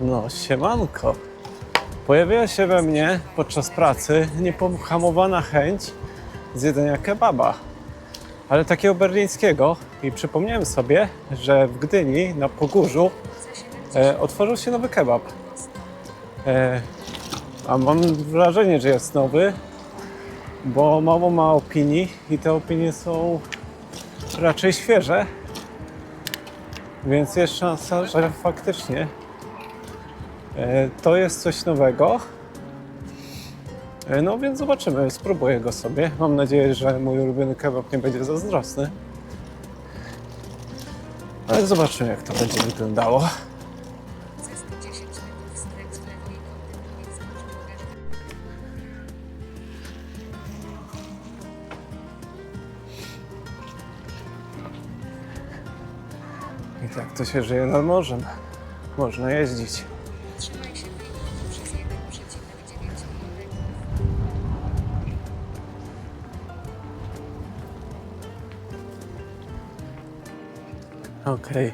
No, siemanko. Pojawiła się we mnie podczas pracy niepohamowana chęć zjedzenia kebaba, ale takiego berlińskiego. I przypomniałem sobie, że w Gdyni na Pogórzu e, otworzył się nowy kebab. E, a mam wrażenie, że jest nowy, bo mało ma opinii i te opinie są raczej świeże. Więc jest szansa, że faktycznie to jest coś nowego. E, No więc zobaczymy, spróbuję go sobie. Mam nadzieję, że mój ulubiony kebab nie będzie zazdrosny. Ale zobaczymy, jak to będzie wyglądało. Za 110 metrów skręć w lewo i kontynuuj wzdłuż bagażnika. I tak to się żyje nad morzem. Można jeździć. Okej.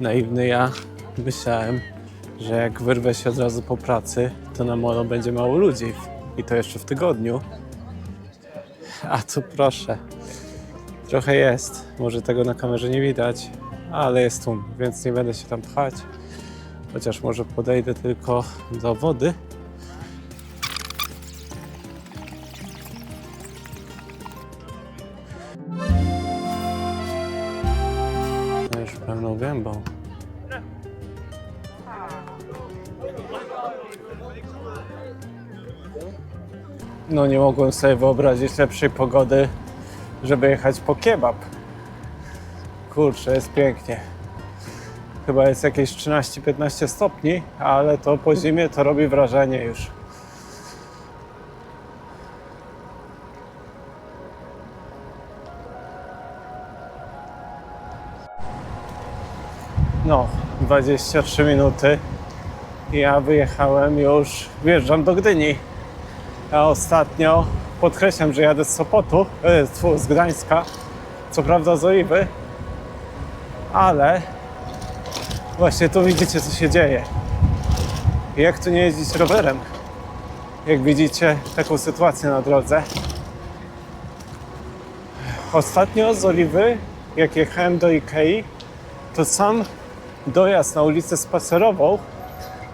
Naiwny ja myślałem, że jak wyrwę się od razu po pracy, to na molo będzie mało ludzi. I to jeszcze w tygodniu. A tu proszę. Trochę jest. Może tego na kamerze nie widać, ale jest tłum, więc nie będę się tam pchać. Chociaż może podejdę tylko do wody. No nie mogłem sobie wyobrazić lepszej pogody, żeby jechać po kebab. Kurczę, jest pięknie. Chyba jest jakieś 13-15 stopni, ale to po zimie to robi wrażenie już. No, 23 minuty. Ja wyjechałem już, wjeżdżam do Gdyni. A ostatnio podkreślam, że jadę z Sopotu, e, z Gdańska, co prawda z Oliwy, ale właśnie tu widzicie, co się dzieje. Jak tu nie jeździć rowerem? Jak widzicie taką sytuację na drodze. Ostatnio z Oliwy, jak jechałem do Ikei, to sam dojazd na ulicę spacerową,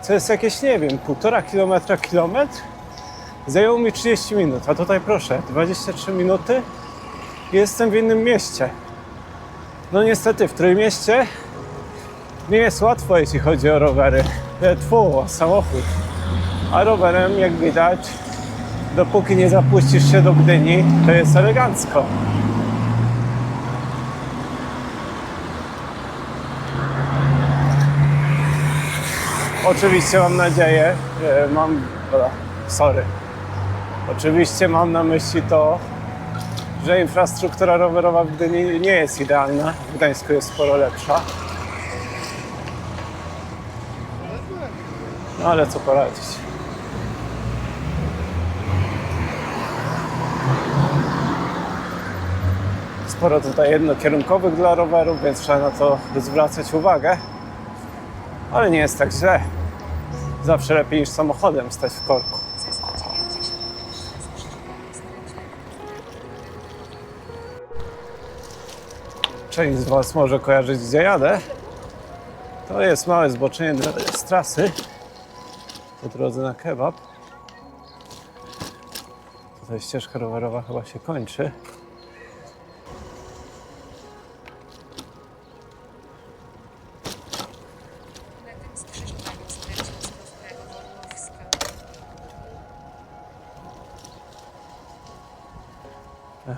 co jest jakieś, nie wiem, półtora kilometra, kilometr, zajęło mi 30 minut, a tutaj proszę, 23 minuty i jestem w innym mieście. No niestety w Trójmieście nie jest łatwo, jeśli chodzi o rowery. E, Tfu, o samochód. A rowerem, jak widać, dopóki nie zapuścisz się do Gdyni, to jest elegancko. Oczywiście mam nadzieję, mam, sorry, oczywiście mam na myśli to, że infrastruktura rowerowa w Gdyni nie jest idealna, w Gdańsku jest sporo lepsza. No ale co poradzić. Sporo tutaj jednokierunkowych dla rowerów, więc trzeba na to zwracać uwagę. Ale nie jest tak źle. Zawsze lepiej niż samochodem stać w korku. Część z Was może kojarzyć, gdzie jadę. To jest małe zboczenie z trasy po drodze na kebab. Tutaj ścieżka rowerowa chyba się kończy.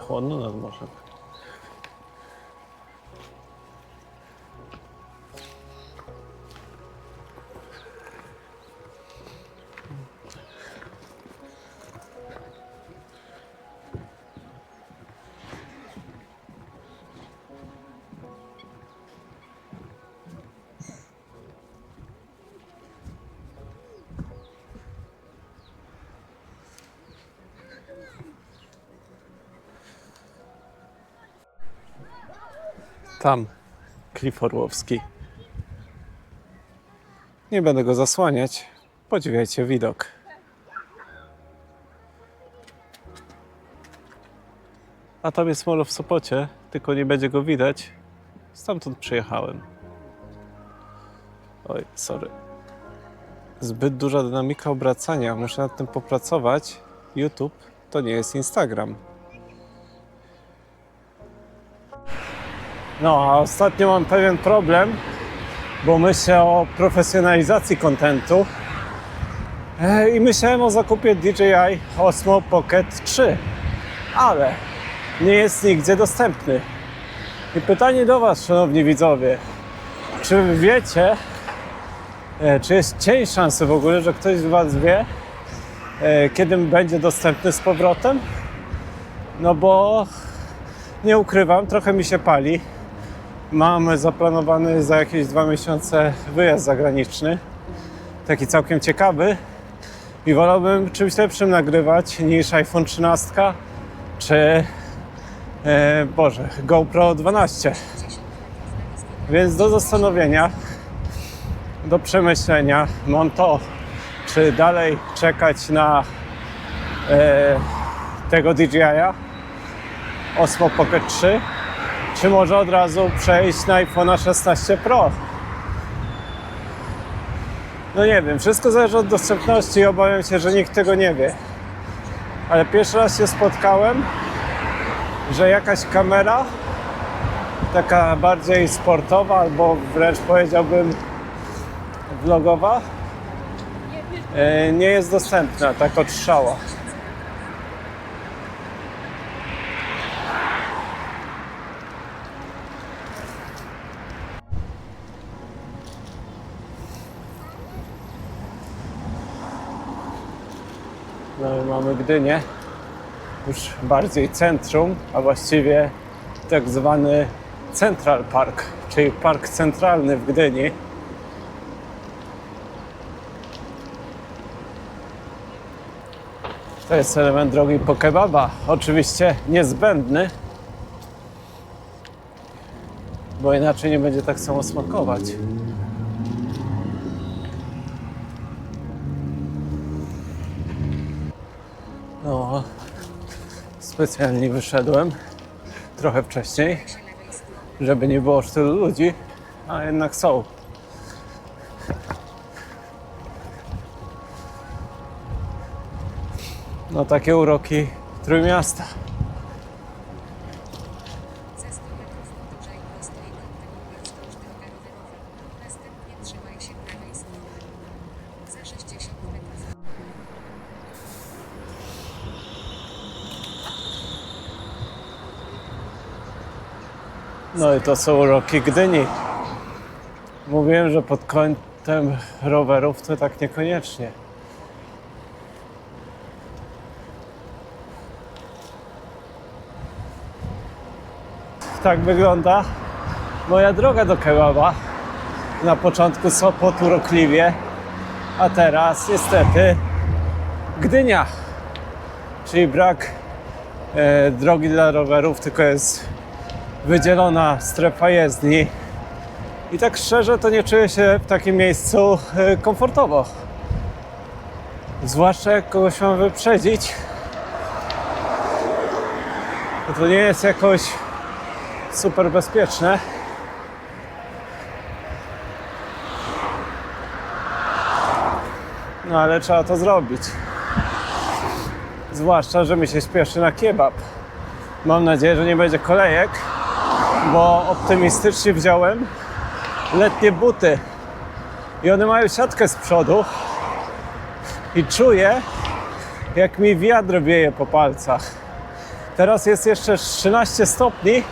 Chłodno nad morzem. Tam Klif Orłowski. Nie będę go zasłaniać. Podziwiajcie widok. A tam jest molo w Sopocie, tylko nie będzie go widać. Stamtąd przyjechałem. Oj, sorry. Zbyt duża dynamika obracania, muszę nad tym popracować. YouTube to nie jest Instagram. No, a ostatnio mam pewien problem, bo myślę o profesjonalizacji kontentu E, i myślałem o zakupie DJI Osmo Pocket 3, ale nie jest nigdzie dostępny. I pytanie do Was, szanowni widzowie, czy wiecie, e, czy jest cień szansy w ogóle, że ktoś z Was wie, e, kiedy będzie dostępny z powrotem? No bo nie ukrywam, trochę mi się pali. Mam zaplanowany za jakieś dwa miesiące wyjazd zagraniczny, taki całkiem ciekawy. I wolałbym czymś lepszym nagrywać niż iPhone 13 czy e, Boże, GoPro 12. Więc do zastanowienia, do przemyślenia mam to, czy dalej czekać na e, tego DJI-a Osmo Pocket 3, czy może od razu przejść na iPhone 16 Pro. No nie wiem, wszystko zależy od dostępności i obawiam się, że nikt tego nie wie. Ale pierwszy raz się spotkałem, że jakaś kamera, taka bardziej sportowa albo wręcz powiedziałbym vlogowa, e, nie jest dostępna, tak od strzała. Mamy Gdynię, już bardziej centrum, a właściwie tak zwany Central Park, czyli park centralny w Gdyni. To jest element drogi po kebaba, oczywiście niezbędny, bo inaczej nie będzie tak samo smakować. Specjalnie wyszedłem trochę wcześniej, żeby nie było aż tylu ludzi, a jednak są. No takie uroki Trójmiasta. No i to są uroki Gdyni. Mówiłem, że pod kątem rowerów to tak niekoniecznie. Tak wygląda moja droga do kebaba. Na początku Sopot urokliwie, a teraz niestety Gdynia. Czyli brak e, drogi dla rowerów, tylko jest wydzielona strefa jezdni. I tak szczerze to nie czuję się w takim miejscu e, komfortowo. Zwłaszcza jak kogoś mam wyprzedzić. To, to nie jest jakoś super bezpieczne. No ale trzeba to zrobić. Zwłaszcza, że mi się śpieszy na kebab. Mam nadzieję, że nie będzie kolejek, bo optymistycznie wziąłem letnie buty. I one mają siatkę z przodu. I czuję, jak mi wiatr wieje po palcach. Teraz jest jeszcze 13 stopni,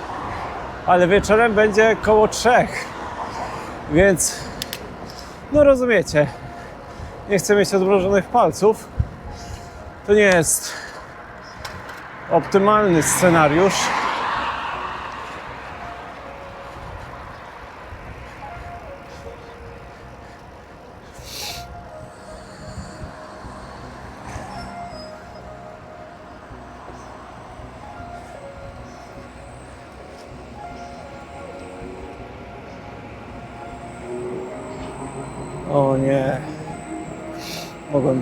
ale wieczorem będzie koło 3. Więc, no rozumiecie, nie chcę mieć odmrożonych palców. To nie jest optymalny scenariusz.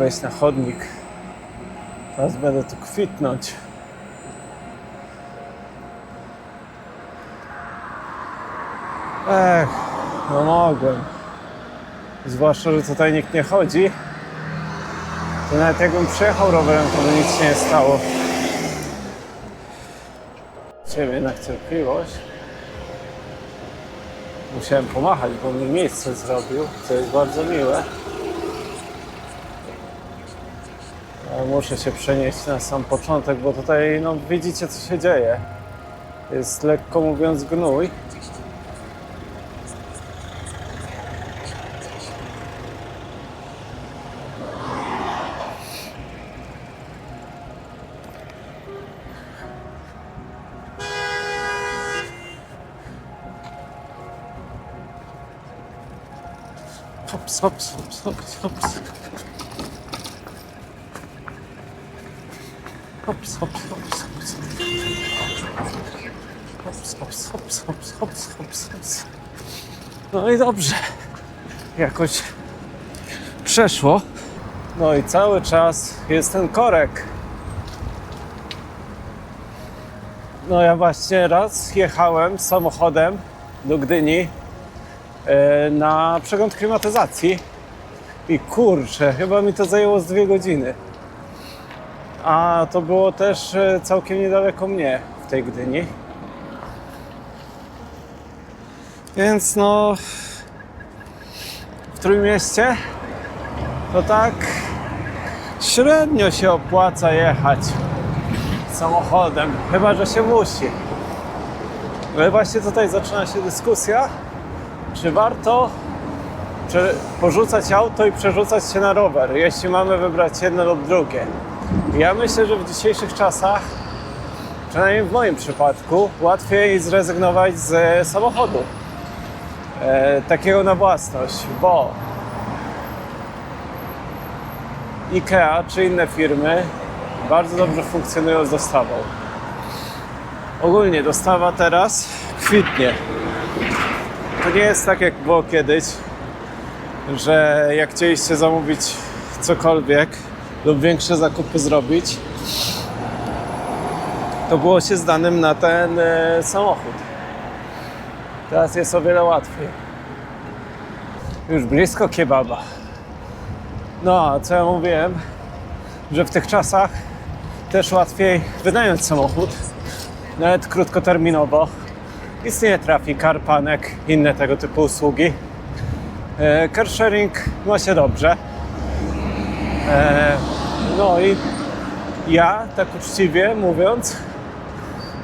Wejść na chodnik. Teraz będę tu kwitnąć. Ech, no mogłem. Zwłaszcza, że tutaj nikt nie chodzi. To nawet jakbym przyjechał rowerem, to by nic się nie stało. Ciebie jednak cierpliwość. Musiałem pomachać, bo mi miejsce zrobił, co jest bardzo miłe. Ale muszę się przenieść na sam początek, bo tutaj no, widzicie co się dzieje. Jest lekko mówiąc gnój. Hops, hops, hops, hops, hops. Hops, hops, hops, hops. Hops, hops, hops, hops, hops, hops, hops. No i dobrze. Jakoś przeszło. No i cały czas jest ten korek. No ja właśnie raz jechałem samochodem do Gdyni e, na przegląd klimatyzacji i kurczę, chyba mi to zajęło z dwie godziny. A to było też e, całkiem niedaleko mnie w tej Gdyni. Więc no w Trójmieście to tak średnio się opłaca jechać samochodem, chyba że się musi. Ale właśnie tutaj zaczyna się dyskusja, czy warto porzucać auto i przerzucać się na rower, jeśli mamy wybrać jedno lub drugie. Ja myślę, że w dzisiejszych czasach, przynajmniej w moim przypadku, łatwiej zrezygnować z samochodu e, takiego na własność, bo IKEA czy inne firmy bardzo dobrze funkcjonują z dostawą. Ogólnie dostawa teraz kwitnie. To nie jest tak jak było kiedyś, że jak chcieliście zamówić cokolwiek lub większe zakupy zrobić, to było się zdanym na ten e, samochód. Teraz jest o wiele łatwiej. Już blisko kebaba. No, a co ja mówiłem, że w tych czasach też łatwiej wynająć samochód, nawet krótkoterminowo. Istnieje Trafik, Carpanek, inne tego typu usługi. E, carsharing ma się dobrze. E, no i ja, tak uczciwie mówiąc,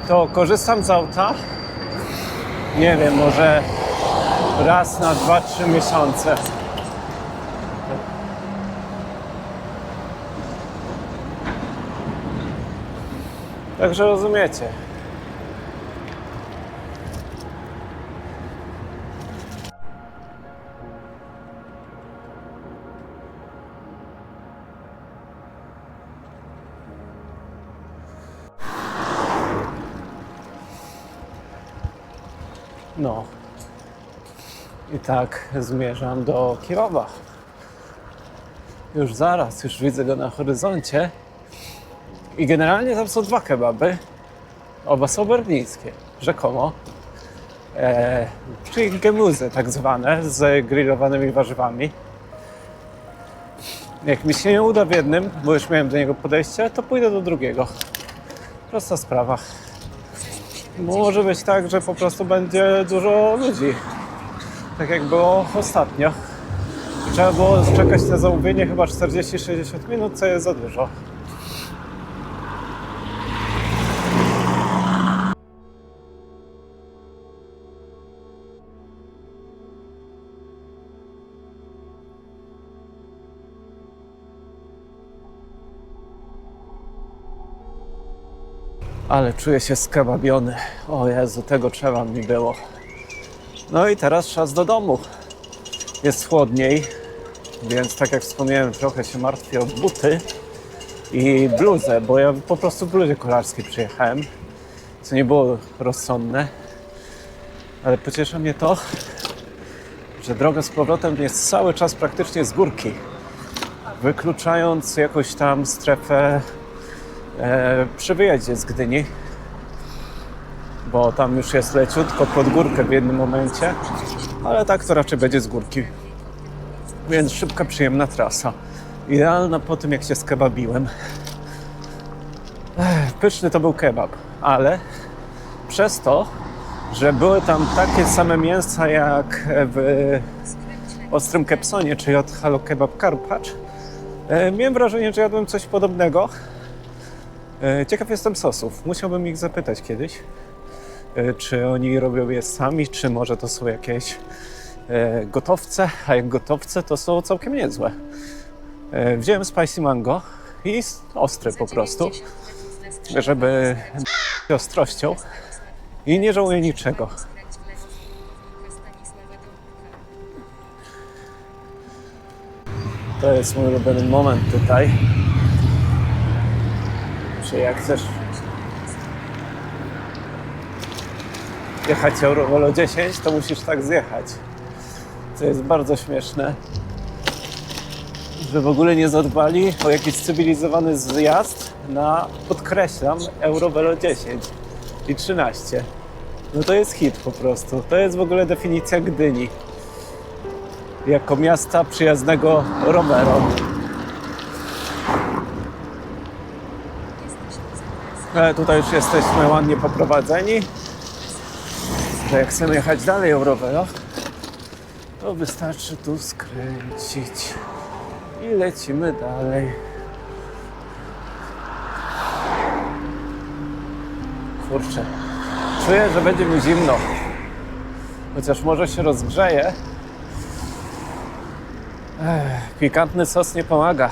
to korzystam z auta, nie wiem, może raz na 2-3 miesiące. Także rozumiecie. No. I tak zmierzam do kebaba. Już zaraz, już widzę go na horyzoncie. I generalnie tam są dwa kebaby. Oba są berlińskie, rzekomo. E, czyli gemuzy tak zwane, z grillowanymi warzywami. Jak mi się nie uda w jednym, bo już miałem do niego podejście, to pójdę do drugiego. Prosta sprawa. Może być tak, że po prostu będzie dużo ludzi. Tak jak było ostatnio. Trzeba było czekać na zamówienie chyba 40-60 minut, co jest za dużo. Ale czuję się skababiony. O Jezu, tego trzeba mi było. No i teraz czas do domu. Jest chłodniej, więc tak jak wspomniałem, trochę się martwię o buty i bluzę, bo ja po prostu w bluzie kolarskiej przyjechałem, co nie było rozsądne. Ale pociesza mnie to, że droga z powrotem jest cały czas praktycznie z górki, wykluczając jakąś tam strefę przy wyjeździe z Gdyni, bo tam już jest leciutko pod górkę w jednym momencie, ale tak to raczej będzie z górki. Więc szybka, przyjemna trasa. Idealna po tym, jak się skebabiłem. Ech, pyszny to był kebab, ale przez to, że były tam takie same mięsa jak w Ostrym Kepsonie, czyli od Halo Kebab Karpacz, e, miałem wrażenie, że jadłem coś podobnego. E, Ciekaw jestem sosów. Musiałbym ich zapytać kiedyś, e, czy oni robią je sami, czy może to są jakieś e, gotowce, a jak gotowce to są całkiem niezłe. Wziąłem spicy mango i ostry po prostu, żeby ostrością i nie żałuję niczego. To jest mój ulubiony moment tutaj. Czy jak chcesz jechać Eurovolo 10, to musisz tak zjechać. Co jest bardzo śmieszne. Że w ogóle nie zadbali o jakiś cywilizowany zjazd na, podkreślam, Eurovelo 10 i 13. No to jest hit po prostu. To jest w ogóle definicja Gdyni. Jako miasta przyjaznego rowerom. Tutaj już jesteśmy ładnie poprowadzeni. Że jak chcemy jechać dalej rowerach, to wystarczy tu skręcić. I lecimy dalej. Kurczę, czuję, że będzie mi zimno. Chociaż może się rozgrzeje. Ech, pikantny sos nie pomaga.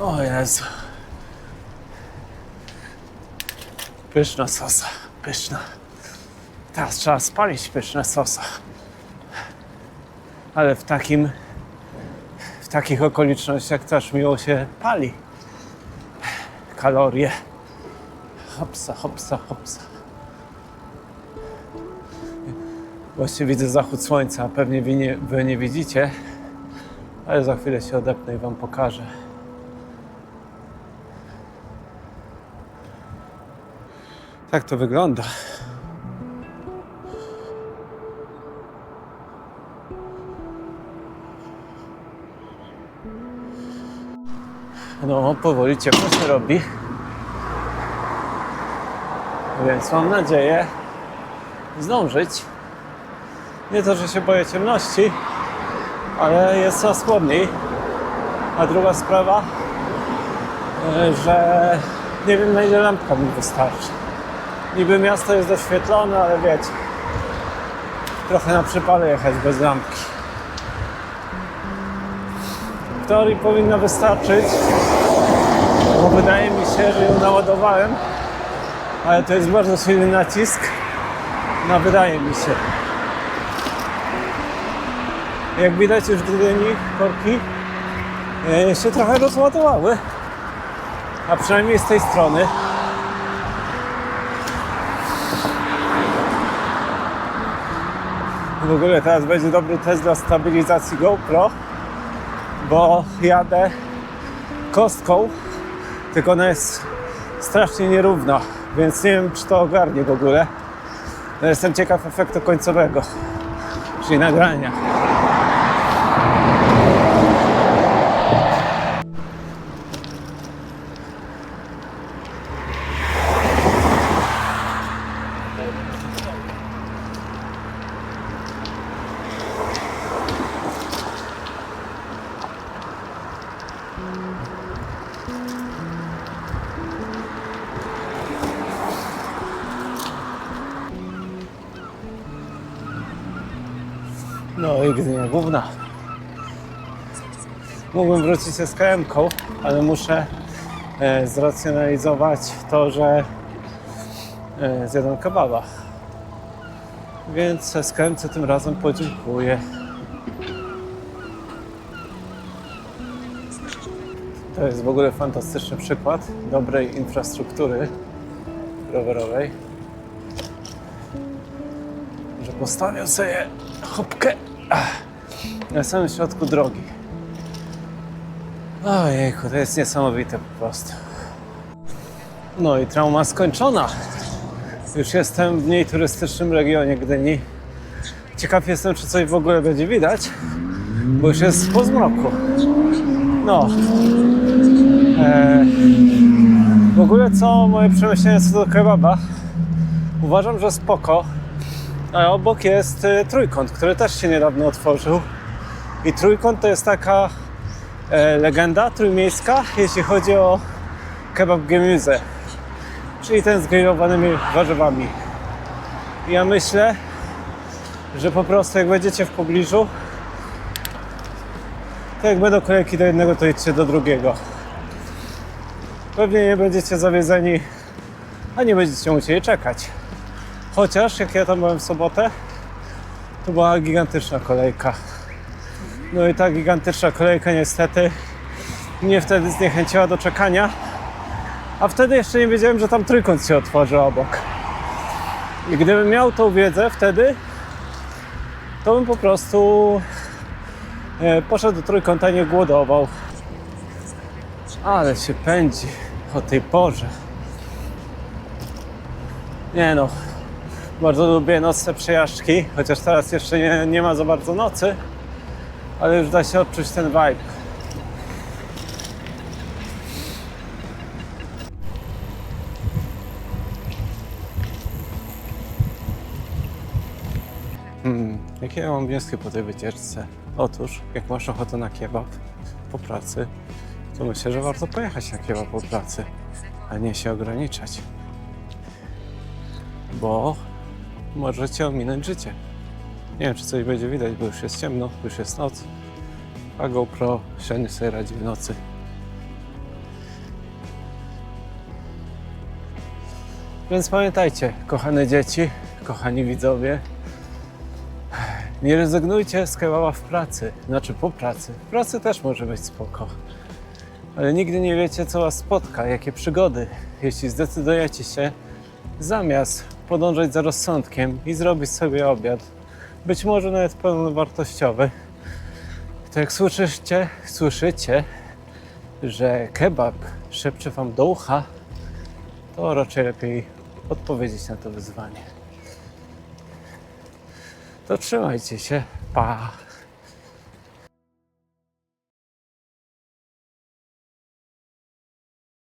O Jezu. Pyszna sosa, pyszna. Teraz trzeba spalić pyszne sosa. Ale w takim, w takich okolicznościach też miło się pali. Kalorie. Hopsa, hopsa, hopsa. Właśnie widzę zachód słońca, pewnie wy nie, wy nie widzicie, ale za chwilę się odepnę i wam pokażę. Tak to wygląda. No, powoli ciepło się robi. Więc mam nadzieję zdążyć. Nie to, że się boję ciemności, ale jest coraz chłodniej. A druga sprawa, e, że nie wiem na ile lampka mi wystarczy. Niby miasto jest doświetlone, ale wiecie, trochę na przypale jechać bez lampki. W teorii powinno wystarczyć, bo wydaje mi się, że ją naładowałem, ale to jest bardzo silny nacisk na wydaje mi się. Jak widać już Gdyni korki e, się trochę rozładowały, a przynajmniej z tej strony. W ogóle teraz będzie dobry test dla stabilizacji GoPro, bo jadę kostką, tylko ona jest strasznie nierówna, więc nie wiem, czy to ogarnie w ogóle. Jestem ciekaw efektu końcowego, czyli nagrania. No i Gdynia Główna. Mógłbym wrócić z KM-ką, ale muszę e, zracjonalizować to, że e, zjadam kebaba. Więc SKMC tym razem podziękuję. To jest w ogóle fantastyczny przykład dobrej infrastruktury rowerowej. Że postawią sobie chopkę ach, na samym środku drogi. Ojejku, to jest niesamowite po prostu. No i trauma skończona. Już jestem w mniej turystycznym regionie Gdyni. Ciekaw jestem, czy coś w ogóle będzie widać, bo już jest po zmroku. No. E, w ogóle co moje przemyślenia co do kebaba? Uważam, że spoko. A obok jest e, trójkąt, który też się niedawno otworzył. I trójkąt to jest taka e, legenda trójmiejska, jeśli chodzi o kebab gemüse, czyli ten z grillowanymi warzywami. Ja myślę, że po prostu jak będziecie w pobliżu, to jak będą kolejki do jednego, to idźcie do drugiego. Pewnie nie będziecie zawiedzeni, a nie będziecie musieli czekać. Chociaż jak ja tam byłem w sobotę, to była gigantyczna kolejka. No i ta gigantyczna kolejka niestety mnie wtedy zniechęciła do czekania. A wtedy jeszcze nie wiedziałem, że tam trójkąt się otworzy obok. I gdybym miał tą wiedzę wtedy, to bym po prostu e, poszedł do trójkąta, nie głodował. Ale się pędzi o tej porze. Nie no, bardzo lubię nocne przejażdżki, chociaż teraz jeszcze nie, nie ma za bardzo nocy, ale już da się odczuć ten vibe. Hmm, jakie ja mam wnioski po tej wycieczce? Otóż, jak masz ochotę na kebab po pracy, to myślę, że warto pojechać na kebab po pracy, a nie się ograniczać. Bo możecie ominąć życie. Nie wiem, czy coś będzie widać, bo już jest ciemno, już jest noc, a GoPro średnio sobie radzi w nocy. Więc pamiętajcie, kochane dzieci, kochani widzowie, nie rezygnujcie z kebaba w pracy, znaczy po pracy. W pracy też może być spoko. Ale nigdy nie wiecie, co was spotka, jakie przygody, jeśli zdecydujecie się zamiast podążać za rozsądkiem i zrobić sobie obiad, być może nawet pełnowartościowy, to jak słyszycie, słyszycie, że kebab szepcze wam do ucha, to raczej lepiej odpowiedzieć na to wyzwanie. To trzymajcie się. Pa!